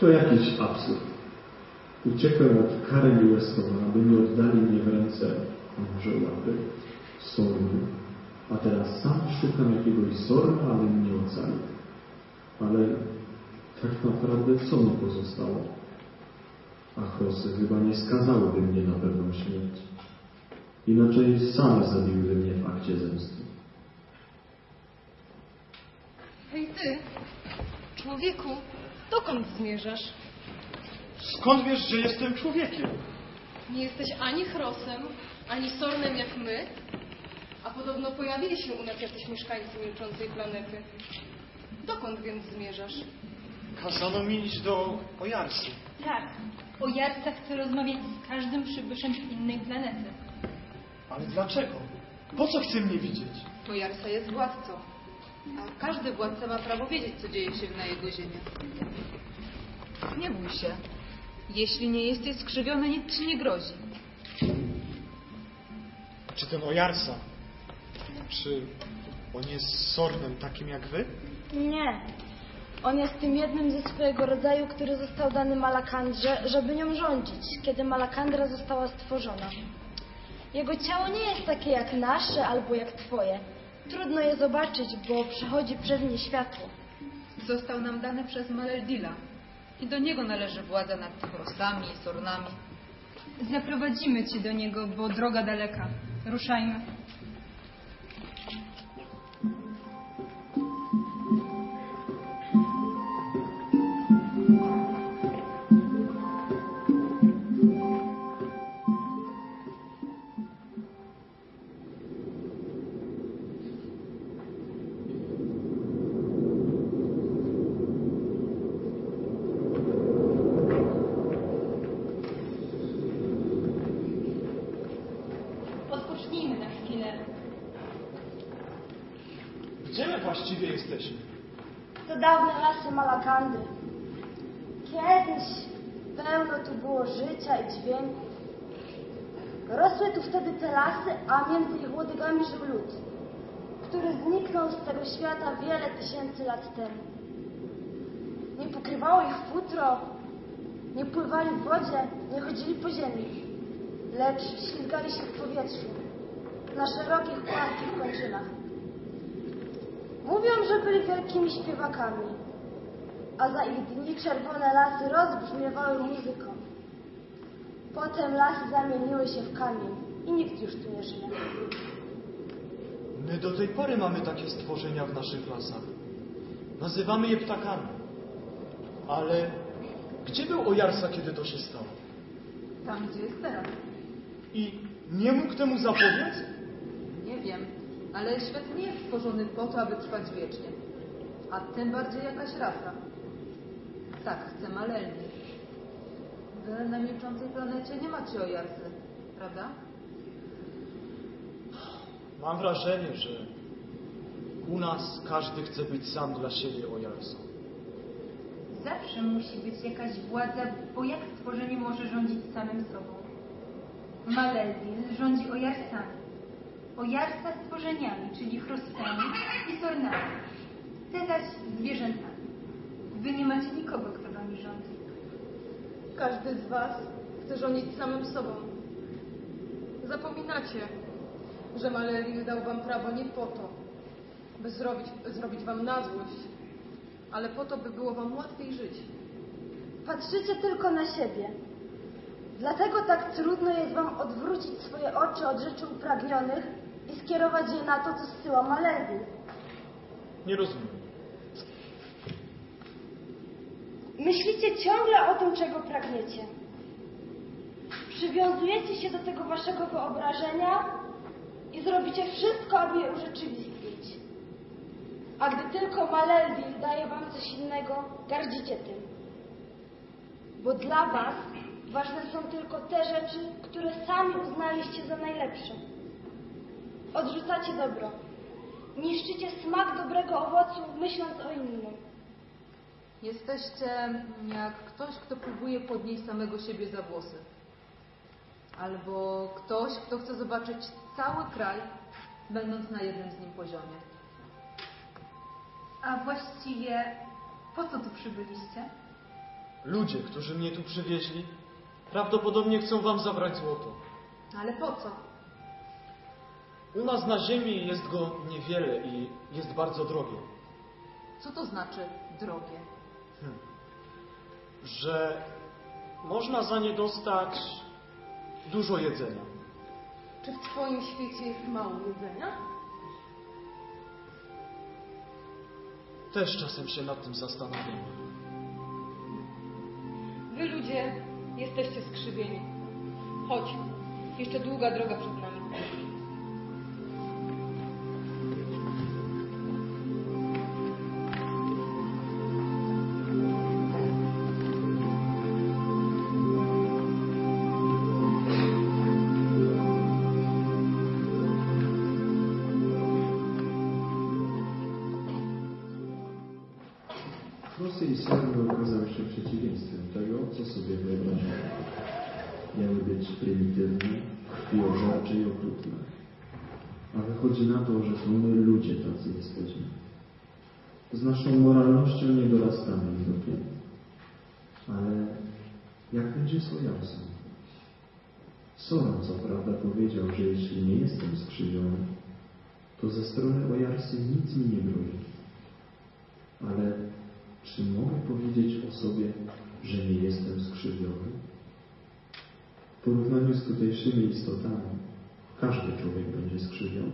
To jakiś absurd. Uciekłem od kary Miłestowa, aby nie oddali mnie w ręce może łapy, sorny, a teraz sam szukam jakiegoś sorna, aby mnie ocalił. Ale tak naprawdę co mi pozostało? Achrosy chyba nie skazałyby mnie na pewną śmierć. Inaczej same zabiłyby mnie w akcie zemsty. Hej ty, człowieku, dokąd zmierzasz? Skąd wiesz, że jestem człowiekiem? Nie jesteś ani Chrosem, ani Sornem jak my, a podobno pojawili się u nas jacyś mieszkańcy milczącej planety. Dokąd więc zmierzasz? Kazano mi iść do Ojarsy. Tak, o Jarce chcę rozmawiać z każdym przybyszem z innej planety. Ale dlaczego? Po co chce mnie widzieć? Bo Jarsa jest władcą, a każdy władca ma prawo wiedzieć, co dzieje się na jego ziemi. Nie bój się. Jeśli nie jesteś skrzywiony, nic ci nie grozi. Czy ten Ojarsa? Czy on jest sornem takim jak wy? Nie. On jest tym jednym ze swojego rodzaju, który został dany Malakandrze, żeby nią rządzić, kiedy Malakandra została stworzona. Jego ciało nie jest takie jak nasze albo jak twoje. Trudno je zobaczyć, bo przechodzi przez nie światło. Został nam dany przez Maleldila. I do niego należy władza nad Chrosami i Sornami. Zaprowadzimy cię do niego, bo droga daleka. Ruszajmy. Właściwie jesteśmy? To dawne lasy Malakandry. Kiedyś pełno tu było życia i dźwięków. Rosły tu wtedy te lasy, a między ich łodygami żył lud, który zniknął z tego świata wiele tysięcy lat temu. Nie pokrywało ich futro, nie pływali w wodzie, nie chodzili po ziemi, lecz ślizgali się w powietrzu, na szerokich, płaskich kończynach. Mówią, że byli wielkimi śpiewakami, a za ich dni czerwone lasy rozbrzmiewały muzyką. Potem lasy zamieniły się w kamień i nikt już tu nie żyje. My do tej pory mamy takie stworzenia w naszych lasach. Nazywamy je ptakami. Ale gdzie był Ojarsa, kiedy to się stało? Tam, gdzie jest teraz. I nie mógł temu zapobiec? Ale świat nie jest stworzony po to, aby trwać wiecznie. A tym bardziej jakaś rasa. Tak, chce Malelny. Wy na milczącej planecie nie macie Ojarsy, prawda? Mam wrażenie, że u nas każdy chce być sam dla siebie Ojarsą. Zawsze musi być jakaś władza, bo jak stworzenie może rządzić samym sobą? Maleldil rządzi ojarsami. Ojarsa stworzeniami, czyli chrostami i sornami. Te zaś zwierzętami. Wy nie macie nikogo, kto wami rządzi. Każdy z was chce rządzić samym sobą. Zapominacie, że Maleril dał wam prawo nie po to, by zrobić, zrobić wam na złość, ale po to, by było wam łatwiej żyć. Patrzycie tylko na siebie. Dlatego tak trudno jest wam odwrócić swoje oczy od rzeczy upragnionych i skierować je na to, co zsyła Maledi. Nie rozumiem. Myślicie ciągle o tym, czego pragniecie. Przywiązujecie się do tego waszego wyobrażenia i zrobicie wszystko, aby je urzeczywistnić. A gdy tylko Maleldil daje wam coś innego, gardzicie tym. Bo dla was ważne są tylko te rzeczy, które sami uznaliście za najlepsze. Odrzucacie dobro. Niszczycie smak dobrego owocu, myśląc o innym. Jesteście jak ktoś, kto próbuje podnieść samego siebie za włosy. Albo ktoś, kto chce zobaczyć cały kraj, będąc na jednym z nim poziomie. A właściwie po co tu przybyliście? Ludzie, którzy mnie tu przywieźli, prawdopodobnie chcą wam zabrać złoto. Ale po co? U nas na ziemi jest go niewiele i jest bardzo drogie. Co to znaczy drogie? Że można za nie dostać dużo jedzenia. Czy w twoim świecie jest mało jedzenia? Też czasem się nad tym zastanawiam. Wy ludzie jesteście skrzywieni. Chodź, jeszcze długa droga przed nami. Chrosy i sorny okazały się przeciwieństwem tego, co sobie wyobrażałem. Miały być prymitywne, krwiożercze i okrutne. A wychodzi na to, że to my ludzie tacy jesteśmy. Z naszą moralnością nie dorastamy do pięt. Ale jak będzie z Ojasem? Soran co prawda powiedział, że jeśli nie jestem skrzywiony, to ze strony Ojarsy nic mi nie grozi. Ale czy mogę powiedzieć o sobie, że nie jestem skrzywiony? W porównaniu z tutejszymi istotami, każdy człowiek będzie skrzywiony.